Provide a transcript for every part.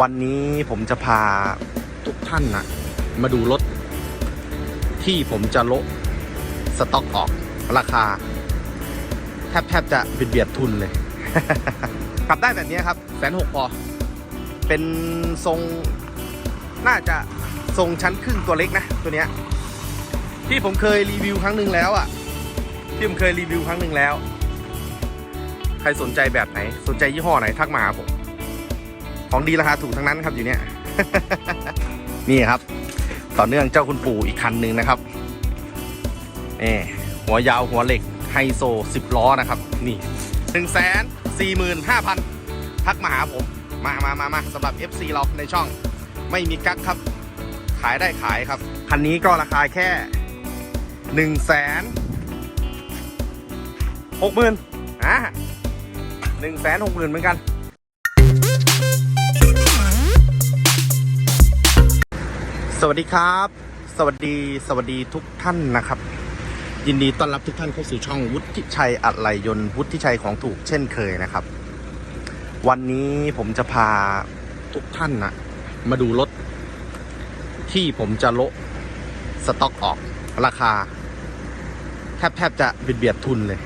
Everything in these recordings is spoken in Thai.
วันนี้ผมจะพาทุกท่านนะมาดูรถ ที่ผมจะละสต็อกออกราคา แทบแทบจะเบียดเบียดทุนเลยขับได้แบบนี้ครับแสนหกพอ เป็นทรงน่าจะทรงชั้นครึ่งตัวเล็กนะ ตัวเนี้ย ที่ผมเคยรีวิวครั้งหนึ่งแล้วอะ่ะ ที่ผมเคยรีวิวครั้งหนึ่งแล้ว ใครสนใจแบบไหน สนใจยี่ห้อไหนทักมาหาผม ของดีราคาถูกทั้งนั้นครับอยู่เนี่ย นี่ครับ ต่อเนื่องเจ้าคุณปู่อีกคันหนึ่งนะครับนี่หัวยาวหัวเหล็กไฮโซ 10 ล้อนะครับ นี่1นึ่งแสนสี่หมื่นห้าพันทักมาหาผม มามามามาสำหรับ FC เราในช่องไม่มีกั๊กครับ ขายได้ขายครับ คันนี้ก็ราคาแค่1นึ่งแสนหกหมื่นอะหนึ่งแสนหกหมื่นเหมือนกัน สวัสดีครับ สวัสดีสวัสดีทุกท่านนะครับ ยินดีต้อนรับทุกท่านเข้าสู่ช่องวุฒิชัยอัดไหลยนต์วุฒิชัยของถูกเช่นเคยนะครับ วันนี้ผมจะพาทุกท่านนะมาดูรถ ที่ผมจะโละสต็อกออกราคา แทบแทบจะเบียดเบียดทุนเลย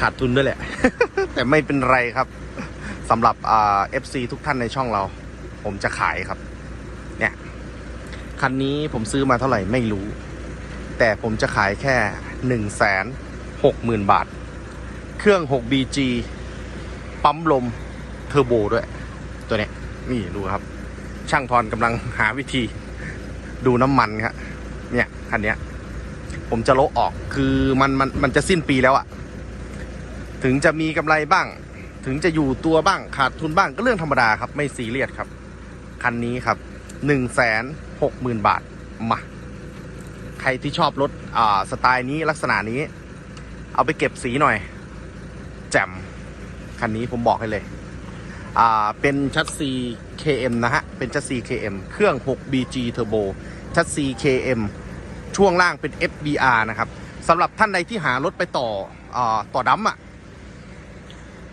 ขาดทุนด้วยแหละ แต่ไม่เป็นไรครับสำหรับเอ่า FC ทุกท่านในช่องเรา ผมจะขายครับ เนี่ย คันนี้ผมซื้อมาเท่าไหร่ไม่รู้ แต่ผมจะขายแค่หนึ่งแสนหกหมื่นบาท เครื่อง 6BG ปั๊มลมเทอร์โบด้วย ตัวเนี้ยนี่ดูครับ ช่างทอนกำลังหาวิธีดูน้ำมันครับเนี่ยคันเนี้ย ผมจะโละออกคือมันมันมันจะสิ้นปีแล้วอะถึงจะมีกำไรบ้าง ถึงจะอยู่ตัวบ้างขาดทุนบ้างก็เรื่องธรรมดาครับไม่ซีเรียสครับ คันนี้ครับหนึ่งแสนหกหมื่นบาทมาใครที่ชอบรถอ่าสไตล์นี้ลักษณะนี้ เอาไปเก็บสีหน่อย แจ่มคันนี้ผมบอกให้เลย อ่า เป็นชัดซี KM นะฮะ เป็นชัดซี KM เครื่อง 6BG Turbo ชัดซี KM ช่วงล่างเป็น FBR นะครับสำหรับท่านใดที่หารถไปต่ออาต่อดัมอะ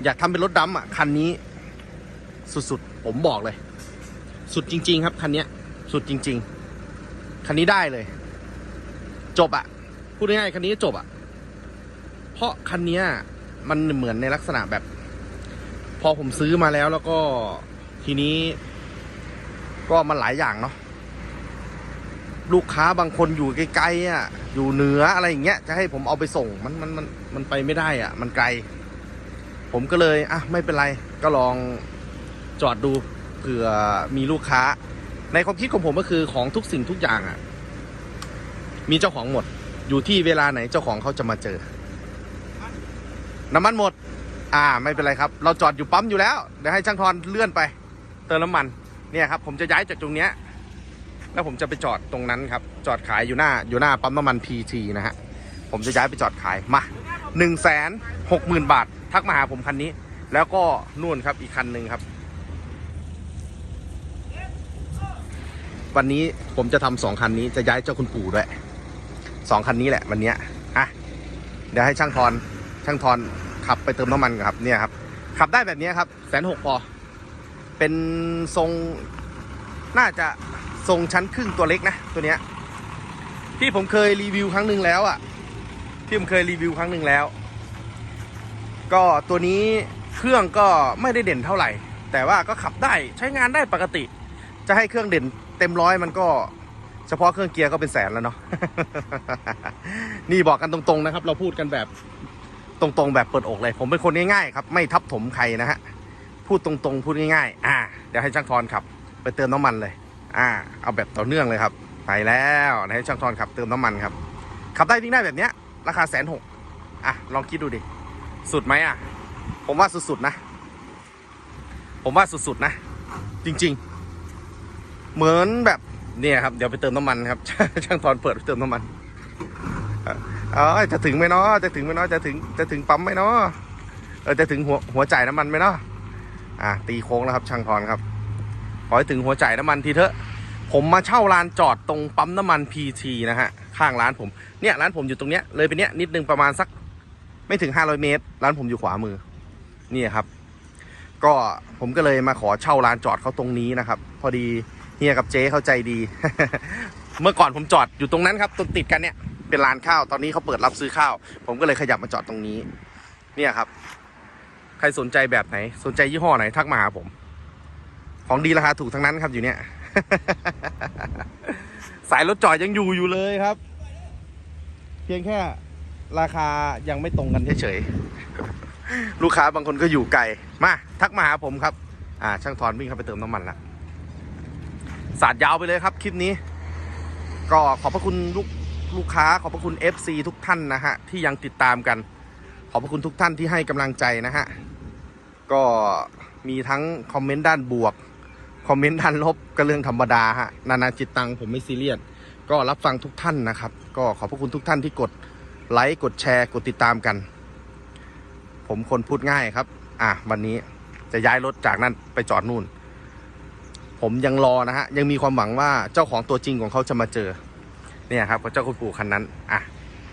อยากทำเป็นรถดำอะ คันนี้สุดๆ ผมบอกเลย สุดจริง ๆ ครับคันนี้สุดจริง ๆ คันนี้ได้เลย จบอะพูดง่ายๆคันนี้จบอะเพราะคันนี้มันเหมือนในลักษณะแบบ พอผมซื้อมาแล้วแล้วก็ทีนี้ ก็มันหลายอย่างเนาะลูกค้าบางคนอยู่ไกลๆอะ อยู่เหนืออะไรอย่างเงี้ย จะให้ผมเอาไปส่งมันมันมันมันไปไม่ได้อะ มันไกล ผมก็เลย อะ ไม่เป็นไร ก็ลองจอดดู ผื่อมีลูกค้า ในความคิดของผมก็คือของทุกสิ่งทุกอย่างอะ มีเจ้าของหมด อยู่ที่เวลาไหนเจ้าของเขาจะมาเจอ น้ำมันหมด อ่า ไม่เป็นไรครับ เราจอดอยู่ปั๊มอยู่แล้วเดี๋ยวให้ช่างทอนเลื่อนไป เติมน้ำมัน เนี่ยครับ ผมจะย้ายจากตรงเนี้ยแล้วผมจะไปจอดตรงนั้นครับ จอดขายอยู่หน้าอยู่หน้าปั๊มน้ำมันพีทีนะฮะผมจะย้ายไปจอดขายมาหนึ่งแสนหกหมื่นบาท ทักมาหาผมคันนี้ แล้วก็นู่นครับอีกคันหนึ่งครับ วันนี้ผมจะทำสองคันนี้จะย้ายเจ้าคุณปู่ด้วยสองคันนี้แหละวันเนี้ยอะเดี๋ยวให้ช่างทอนช่างทอนขับไปเติมน้ำมันครับเนี่ยครับ ขับได้แบบนี้ครับแสนหกพอ เป็นทรงน่าจะทรงชั้นครึ่งตัวเล็กนะตัวเนี้ยที่ผมเคยรีวิวครั้งหนึ่งแล้วอะ่ะ ที่ผมเคยรีวิวครั้งหนึ่งแล้ว ก็ตัวนี้เครื่องก็ไม่ได้เด่นเท่าไหร่ แต่ว่าก็ขับได้ใช้งานได้ปกติ จะให้เครื่องเด่น เต็มร้อยมันก็เฉพาะเครื่องเกียร์ก็เป็นแสนแล้วเนาะ นี่บอกกันตรงๆนะครับ เราพูดกันแบบตรงๆแบบเปิดอกเลย ผมเป็นคนง่ายๆครับ ไม่ทับถมใครนะฮะ พูดตรงๆ พูดง่ายๆ อ่า เดี๋ยวให้ช่างทอนขับ ไปเติมน้ำมันเลย อ่า เอาแบบต่อเนื่องเลยครับ ไปแล้วให้ช่างทอนขับเติมน้ำมันครับ ขับได้วิ่งได้แบบเนี้ย ราคาแสนหกอะ ลองคิดดูดิ สุดไหมอะ ผมว่าสุดๆนะ ผมว่าสุดๆนะ จริง ๆ เหมือนแบบเนี่ยครับเดี๋ยวไปเติมน้ำมันครับ ช่างทอนเปิดไปเติมน้ำมันเออจะถึงไหมเนาะจะถึงไหมเนาะจะถึงจะถึงปั๊มไหมเนาะเออจะถึงหัวหัวจ่ายน้ำมันไหมเนาะอะตีโค้งแล้วครับ ช่างทอนครับขอให้ถึงหัวจ่ายน้ำมันทีเถอะ ผมมาเช่าลานจอดตรงปั๊มน้ำมันพีทีนะฮะข้างร้านผมเนี่ยร้านผมอยู่ตรงเนี้ยเลยไปเนี้ยนิดนึงประมาณสักไม่ถึง 500 เมตร ร้านผมอยู่ขวามือ นี่ครับ ก็ผมก็เลยมาขอเช่าลานจอดเขาตรงนี้นะครับ พอดี เฮียกับเจ๊เข้าใจดี เมื่อก่อนผมจอดอยู่ตรงนั้นครับตรงติดกันเนี่ยเป็นลานข้าวตอนนี้เขาเปิดรับซื้อข้าว ผมก็เลยขยับมาจอดตรงนี้ เนี่ยครับ ใครสนใจแบบไหน สนใจยี่ห้อไหนทักมาหาผม ของดีราคาถูกทั้งนั้นครับอยู่เนี่ย สายรถจอดยังอยู่อยู่เลยครับ เพียงแค่ราคายังไม่ตรงกันเฉยๆลูกค้าบางคนก็อยู่ไกลมาทักมาหาผมครับ อ่า ช่างทอนวิ่งเข้าไปเติมน้ำมันละ สาดยาวไปเลยครับ คลิปนี้ ก็ขอบพระคุณลูกลูกค้า ขอบพระคุณ FC ทุกท่านนะฮะ ที่ยังติดตามกัน ขอบพระคุณทุกท่านที่ให้กำลังใจนะฮะ ก็มีทั้งคอมเมนต์ด้านบวก คอมเมนต์ด้านลบก็เรื่องธรรมดาฮะ นานาจิตตังผมไม่ซีเรียส ก็รับฟังทุกท่านนะครับ ก็ขอบพระคุณทุกท่านที่กดไลค์ กดแชร์ กดติดตามกัน ผมคนพูดง่ายครับ อะวันนี้จะย้ายรถจากนั่นไปจอดนู่น ผมยังรอนะฮะ ยังมีความหวังว่าเจ้าของตัวจริงของเขาจะมาเจอ เนี่ยครับกับเจ้าคุณปู่คันนั้น อะ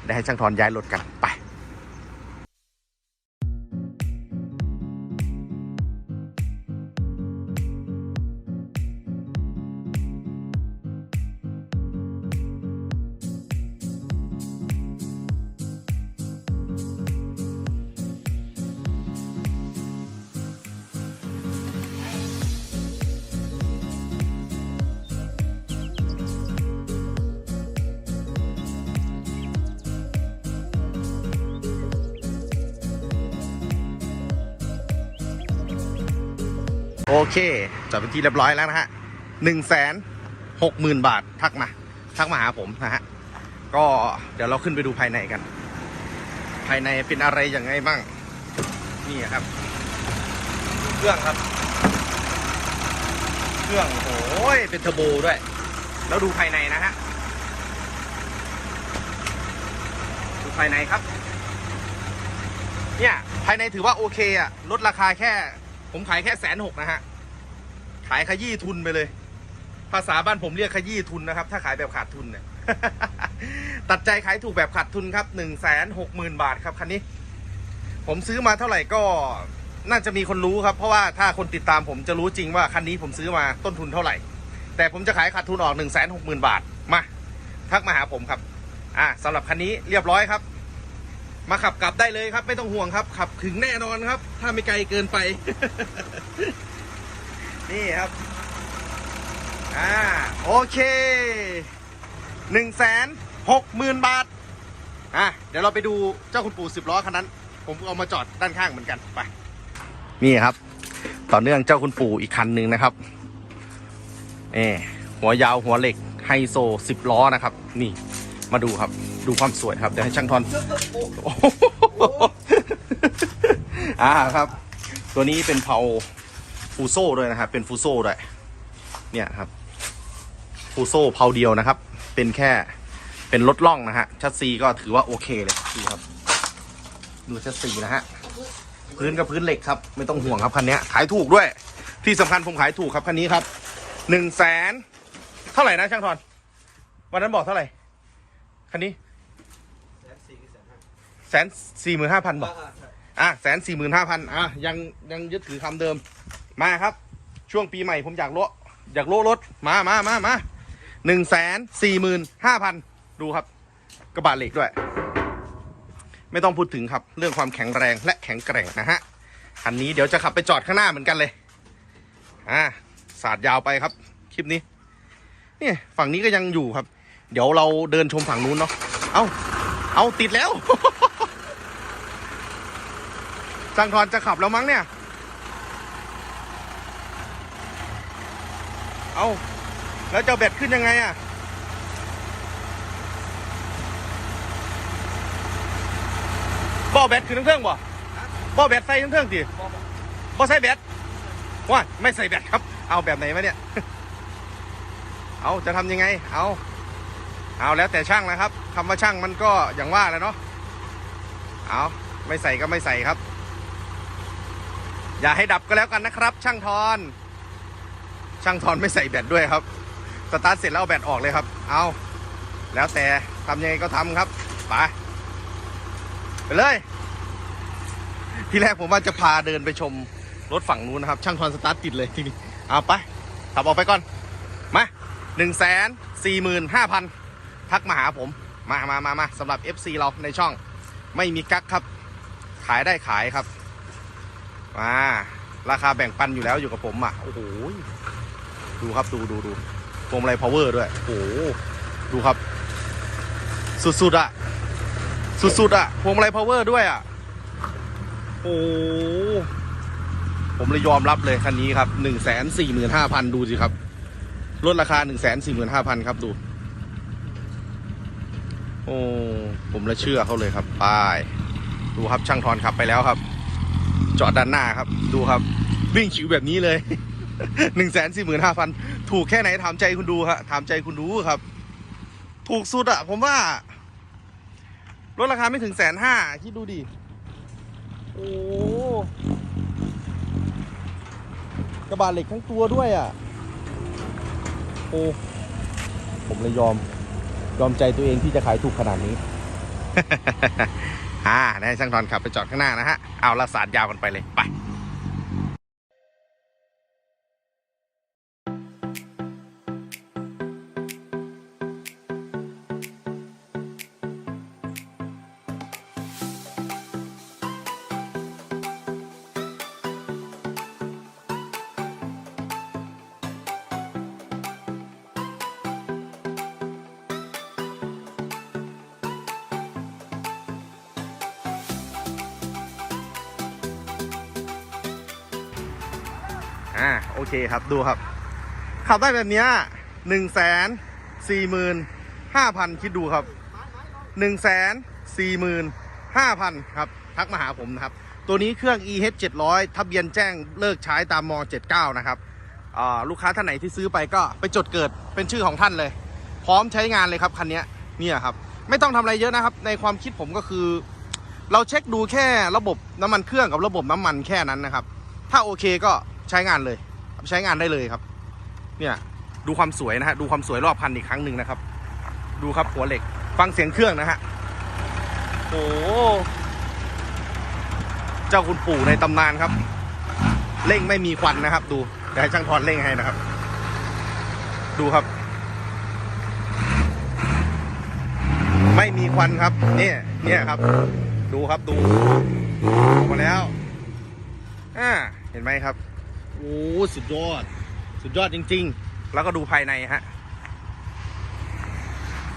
ได้ให้ช่างทอนย้ายรถกันไป โอเคจอดเป็นที่เรียบร้อยแล้วนะฮะหนึ่งแสนหกหมื่นบาททักมา ทักมาหาผมนะฮะ ก็เดี๋ยวเราขึ้นไปดูภายในกัน ภายในเป็นอะไรอย่างไงบ้าง นี่ครับ เครื่องครับ เครื่องโอ้ยเป็นเทอร์โบด้วย แล้วดูภายในนะฮะ ดูภายในครับ เนี่ย ภายในถือว่าโอเคอะลดราคาแค่ ผมขายแค่แสนหกนะฮะ ขายขยี้ทุนไปเลย ภาษาบ้านผมเรียกขยี้ทุนนะครับ ถ้าขายแบบขาดทุนเนี่ยตัดใจขายถูกแบบขาดทุนครับหนึ่งแสนหกหมื่นบาทครับคันนี้ ผมซื้อมาเท่าไหร่ก็น่าจะมีคนรู้ครับ เพราะว่าถ้าคนติดตามผมจะรู้จริงว่าคันนี้ผมซื้อมาต้นทุนเท่าไหร่ แต่ผมจะขายขาดทุนออกหนึ่งแสนหกหมื่นบาทมาทักมาหาผมครับ อ่าสำหรับคันนี้เรียบร้อยครับ มาขับกลับได้เลยครับ ไม่ต้องห่วงครับ ขับถึงแน่นอนครับ ถ้าไม่ไกลเกินไป นี่ครับ อ่า โอเคหนึ่งแสนหกหมื่นบาท อะ เดี๋ยวเราไปดูเจ้าคุณปู่สิบล้อคันนั้น ผมเอามาจอดด้านข้างเหมือนกัน ไป นี่ครับ ต่อเนื่องเจ้าคุณปู่อีกคันหนึ่งนะครับเอหัวยาวหัวเหล็กไฮโซสิบล้อนะครับ นี่ มาดูครับ ดูความสวยครับ เดี๋ยวให้ช่างทอนโอ้โหอ่าครับ ตัวนี้เป็นเผาฟูโซ่ด้วยนะครับ เป็นฟูโซ่ด้วยเนี่ยครับฟูโซ่เผาเดียวนะครับ เป็นแค่เป็นรถล่องนะฮะชัดซีก็ถือว่าโอเคเลยดูครับ ดูชัดซีนะฮะพื้นกับพื้นเหล็กครับ ไม่ต้องห่วงครับคันนี้ขายถูกด้วย ที่สำคัญผมขายถูกครับคันนี้ครับหนึ่งแสนเท่าไหร่นะช่างทอนวันนั้นบอกเท่าไหร่คันนี้ แสนสี่หมื่นห้าพันบอกอะแสนสี่หมื่นห้าพันอะยังยังยึดถือคำเดิม มาครับ ช่วงปีใหม่ผมอยากโละอยากโละรถมามามามาหนึ่งแสนสี่หมื่นห้าพันดูครับ กระบะเหล็กด้วย ไม่ต้องพูดถึงครับเรื่องความแข็งแรงและแข็งแกร่งนะฮะคันนี้เดี๋ยวจะขับไปจอดข้างหน้าเหมือนกันเลยอ่าสาดยาวไปครับคลิปนี้เนี่ยฝั่งนี้ก็ยังอยู่ครับ เดี๋ยวเราเดินชมฝั่งนู้นเนาะเอาเอาติดแล้ว จังทอนจะขับแล้วมั้งเนี่ย เอาแล้วจะเอาแบตขึ้นยังไงอะบ่อแบตคือทั้งเครื่องบ่บ่อแบตใส่ทั้งเครื่องสิบ่ใส่แบตว่าไม่ใส่แบตครับ เอาแบบไหนมาเนี่ย เอาจะทำยังไง เอาเอาแล้วแต่ช่างนะครับคำว่าช่างมันก็อย่างว่าแหล้วเนาะ เอาไม่ใส่ก็ไม่ใส่ครับ อย่าให้ดับก็แล้วกันนะครับ ช่างทอน ช่างทอนไม่ใส่แบตด้วยครับ สตาร์ทเสร็จแล้วเอาแบตออกเลยครับ เอาแล้วแต่ทำยังไงก็ทำครับ ไป ไปเลย ที่แรกผมว่าจะพาเดินไปชมรถฝั่งนู้นนะครับ ช่างทอนสตาร์ทติดเลยทีนี้ เอาไปขับออกไปก่อน มาหนึ่งแสนสี่หมื่นห้าพันทักมาหาผม มามามามาสำหรับ FC เราในช่อง ไม่มีกั๊กครับ ขายได้ขายครับ มาราคาแบ่งปันอยู่แล้วอยู่กับผมอะโอ้โหดูครับดูดูดูพวงมาลัยพาวเวอร์ด้วยโอ้โหดูครับ สุดๆอะสุดๆอะพวงมาลัยพาวเวอร์ด้วยอะโอ้ผมเลยยอมรับเลยคันนี้ครับหนึ่งแสนสี่หมื่นห้าพันดูสิครับลดราคาหนึ่งแสนสี่หมื่นห้าพันครับดู โอ้ผมเลยเชื่อเขาเลยครับไปดูครับช่างทอนขับไปแล้วครับ จอดด้านหน้าครับ ดูครับ วิ่งฉิวแบบนี้เลยหนึ่งแสนสี่หมื่นห้าพันถูกแค่ไหนถามใจคุณดูครับถามใจคุณดูครับ ถูกสุดอะผมว่าลดราคาไม่ถึงแสนห้าคิดดูดิโอ้กระบะเหล็กทั้งตัวด้วยอะโอ้ผมเลยยอม ยอมใจตัวเองที่จะขายถูกขนาดนี้ อ่าได้ช่างทอนขับไปจอดข้างหน้านะฮะ เอาละสาดยาวกันไปเลย ไป อ่าโอเคครับดูครับ ขับได้แบบนี้หนึ่งแสนสี่หมื่นห้าพันคิดดูครับหนึ่งแสนสี่หมื่นห้าพันครับ ทักมาหาผมนะครับ ตัวนี้เครื่อง EH 700ทะเบียนแจ้งเลิกใช้ตามม79 นะครับอ่าลูกค้าท่านไหนที่ซื้อไปก็ไปจดเกิดเป็นชื่อของท่านเลย พร้อมใช้งานเลยครับคันนี้เนี่ยครับ ไม่ต้องทำอะไรเยอะนะครับ ในความคิดผมก็คือ เราเช็คดูแค่ระบบน้ำมันเครื่องกับระบบน้ำมันแค่นั้นนะครับ ถ้าโอเคก็ ใช้งานเลย ใช้งานได้เลยครับ เนี่ยดูความสวยนะฮะดูความสวยรอบคันอีกครั้งหนึ่งนะครับ ดูครับหัวเหล็ก ฟังเสียงเครื่องนะฮะโอ้เจ้าคุณปู่ในตำนานครับเร่งไม่มีควันนะครับ ดูเดี๋ยวให้ช่างทอนเร่งให้นะครับ ดูครับ ไม่มีควันครับเนี่ยเนี่ยครับ ดูครับดูออกมาแล้วอ่าเห็นไหมครับ โอ้สุดยอด สุดยอดจริง ๆ แล้วก็ดูภายในฮะ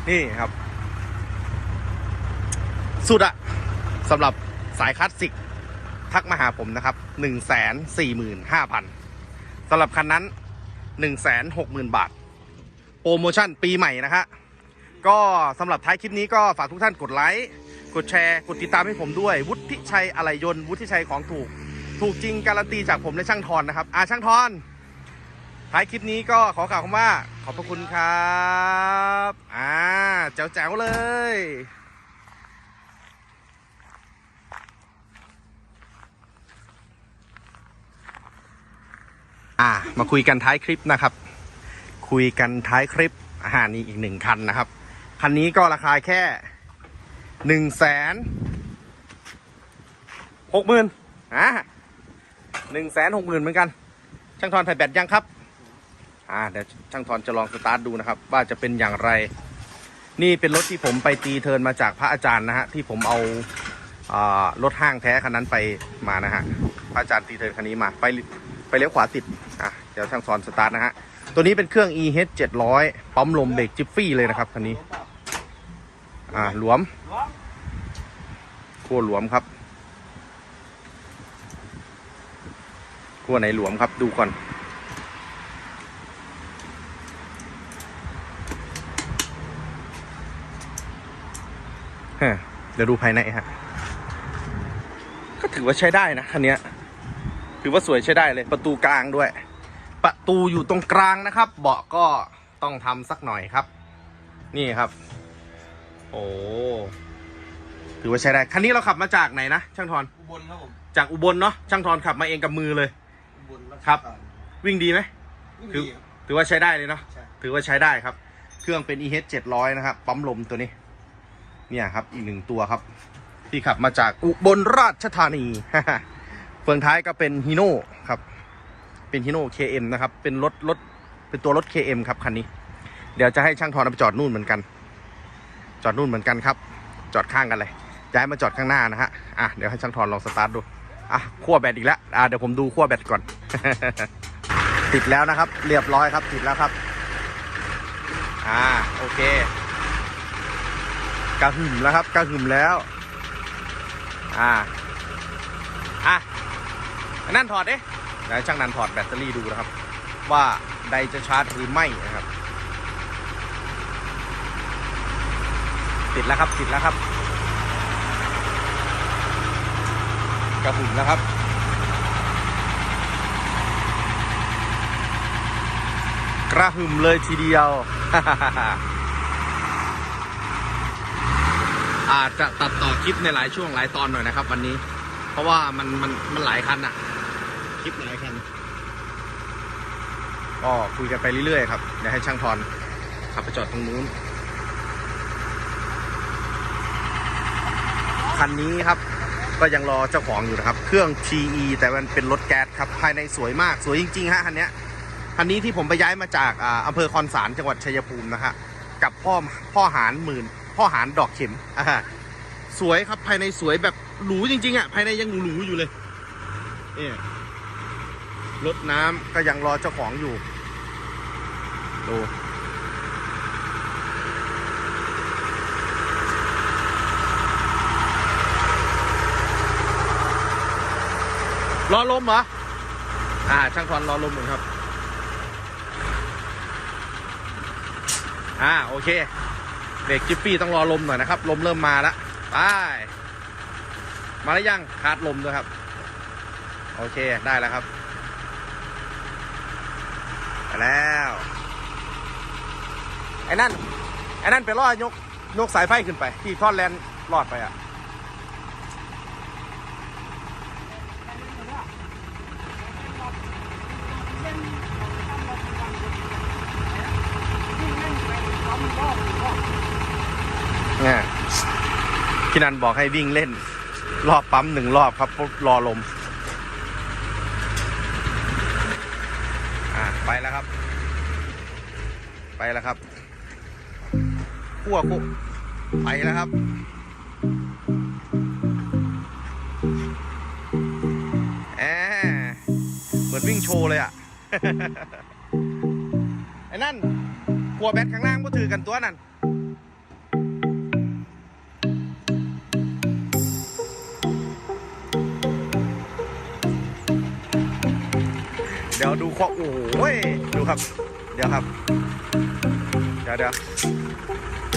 นี่ครับ สุดอะสำหรับสายคลาสสิก ทักมาหาผมนะครับ 1 4 5 0 0 0สำหรับคันนั้น 1 6 0 0 0 0 บาท โปรโมชั่นปีใหม่นะฮะก็สำหรับท้ายคลิปนี้ก็ฝากทุกท่านกดไลค์ กดแชร์ กดติดตามให้ผมด้วย วุฒิชัยอะไรยนต์ วุฒิชัยของถูก ถูกจริงการันตีจากผมและช่างทอนนะครับอาช่างทอนท้ายคลิปนี้ก็ขอกล่าวคำว่าขอบพระคุณครับอ่าแจ๋วๆเลยอ่ามาคุยกันท้ายคลิปนะครับ คุยกันท้ายคลิปอาหารนี้อีกหนึ่งคันนะครับ คันนี้ก็ราคาแค่หนึ่งแสนหกหมื่นอ่า หนึ่งแสนหกหมื่นเหมือนกัน ช่างทอนถ่ายแบตยังครับ อ่าเดี๋ยวช่างทอนจะลองสตาร์ทดูนะครับ ว่าจะเป็นอย่างไร นี่เป็นรถที่ผมไปตีเทินมาจากพระอาจารย์นะฮะ ที่ผมเอาอารถห้างแท้คันนั้นไปมานะฮะพระอาจารย์ตีเทินคันนี้มา ไปไปเลี้ยวขวาติด อะ เดี๋ยวช่างทอนสตาร์ทนะฮะ ตัวนี้เป็นเครื่อง EH 700ปั๊มลมเบรกจิฟฟี่เลยนะครับคันนี้ อ่าหลวมขั้วหลวมครับ ขั้วไหนหลวมครับดูก่อนฮะเดี๋ยวดูภายในฮะ ก็ถือว่าใช้ได้นะคันเนี้ยถือว่าสวยใช้ได้เลย ประตูกลางด้วย ประตูอยู่ตรงกลางนะครับ เบาะก็ต้องทำสักหน่อยครับ นี่ครับ โอ้ถือว่าใช้ได้ คันนี้เราขับมาจากไหนนะ ช่างทอน อุบลครับผม จากอุบลเนาะ ช่างทอนขับมาเองกับมือเลยอุบลช ครับการวิ่งดีไหม วิ่งคือดีครับ ถือว่าใช้ได้เลยเนาะ ใช่ ถือว่าใช้ได้ครับ เครื่องเป็น EH 700 นะครับ ปั๊มลมตัวนี้ เนี่ยครับ อีกหนึ่งตัวครับ ที่ขับมาจากอุบลราชธานีฟเฟืองท้ายก็เป็นฮีโน่ครับ เป็นฮีโน่ KM นะครับ เป็นรถรถ เป็นตัวรถ KM ครับคันนี้ เดี๋ยวจะให้ช่างทอนเอาไปจอดนู่นเหมือนกัน จอดนู่นเหมือนกันครับ จอดข้างกันเลย ย้ายมาจอดข้างหน้านะฮะ อะ เดี๋ยวให้ช่างทอนลองสตาร์ทดู อะขั้วแบตอีกแล้วอะเดี๋ยวผมดูขั้วแบตก่อน ติดแล้วนะครับ เรียบร้อยครับ ติดแล้วครับ อ่าโอเคกระหึ่มแล้วครับกระหึ่มแล้ว อ่าอะนั่นถอดด้เดี๋ยวช่างนันถอดแบตเตอรี่ดูนะครับ ว่าใดจะชาร์จหรือไม่นะครับ ติดแล้วครับติดแล้วครับ กระหึ่มแล้วครับกระหึ่มเลยทีเดียว อาจจะตัดต่อคลิปในหลายช่วงหลายตอนหน่อยนะครับ วันนี้ เพราะว่ามันมันมันหลายคันอะคลิปหลายคันก็คุยกันไปเรื่อยๆครับเดี๋ยวให้ช่างทอนขับไปจอดตรงนู้น คันนี้ครับ ก็ยังรอเจ้าของอยู่นะครับ เครื่อง TE แต่มันเป็นรถแก๊สครับ ภายในสวยมากสวยจริงๆฮะคันนี้คันนี้ที่ผมไปย้ายมาจากอำเภอคอนสารจังหวัดชัยภูมินะฮะกับพ่อพ่อหารหมื่น พ่อหารดอกเข็มอ่าสวยครับภายในสวยแบบหรูจริงๆอะภายในยังหรูอยู่เลยเนี่ยรถน้ำก็ยังรอเจ้าของอยู่ดู รอลมเหรอ อ่า ช่างทอนรอลมหนึ่งครับ อ่า โอเคเบรกจิปปี้ต้องรอลมหน่อยนะครับ ลมเริ่มมาแล้วไป มาแล้วยังคาดลมด้วยครับ โอเค ได้แล้วครับไปแล้ว ไอ้นั่น ไอ้นั่นไปรอดยก ยกสายไฟขึ้นไป ที่ท่อนแลนรอดไปอะ พี่นันบอกให้วิ่งเล่น รอบปั๊มหนึ่งรอบครับรอลม อ่าไปแล้วครับ ไปแล้วครับขั้วคุไปแล้วครับแอเหมือนวิ่งโชว์เลยอะไอ้นั่นขัวแบตข้างล่างก็ถือกันตัวนั่น ดี๋ยวดูข้อโอ้ยดูครับ เดี๋ยวครับ เดี๋ยวเดี๋ยว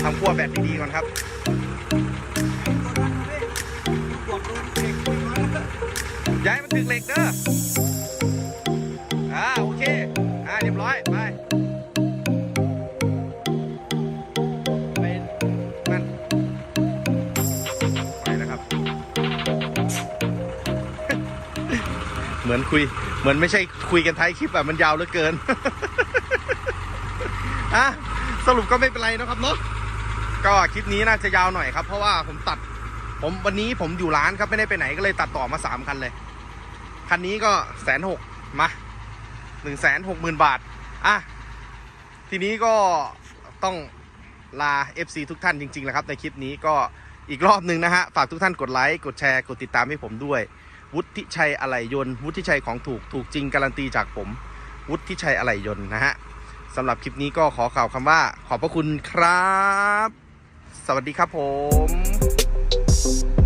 ทำขั้วแบตดีๆก่อนครับย้ายมันถึงเหล็กเด้ออ่าโอเค อ่าเรียบร้อย ไปไปนั่นไปแล้วครับเหมือนคุย เหมือนไม่ใช่คุยกันท้ายคลิปแบบมันยาวเหลือเกินอะสรุปก็ไม่เป็นไรนะครับเนาะก็คลิปนี้น่าจะยาวหน่อยครับ เพราะว่าผมตัด ผมวันนี้ผมอยู่ร้านครับไม่ได้ไปไหนก็เลยตัดต่อมาสามคันเลย คันนี้ก็แสนหกมาหนึ่งแสนหกหมื่นบาทอะทีนี้ก็ต้องลา FC ทุกท่านจริงๆแล้วครับ ในคลิปนี้ก็อีกรอบหนึ่งนะฮะ ฝากทุกท่านกดไลค์ กดแชร์ กดติดตามให้ผมด้วย วุฒิชัยอะไหล่ยนต์ วุฒิชัยของถูกถูกจริงการันตีจากผม วุฒิชัยอะไหล่ยนต์นะฮะสำหรับคลิปนี้ก็ขอข่าวคำว่าขอบพระคุณครับ สวัสดีครับผม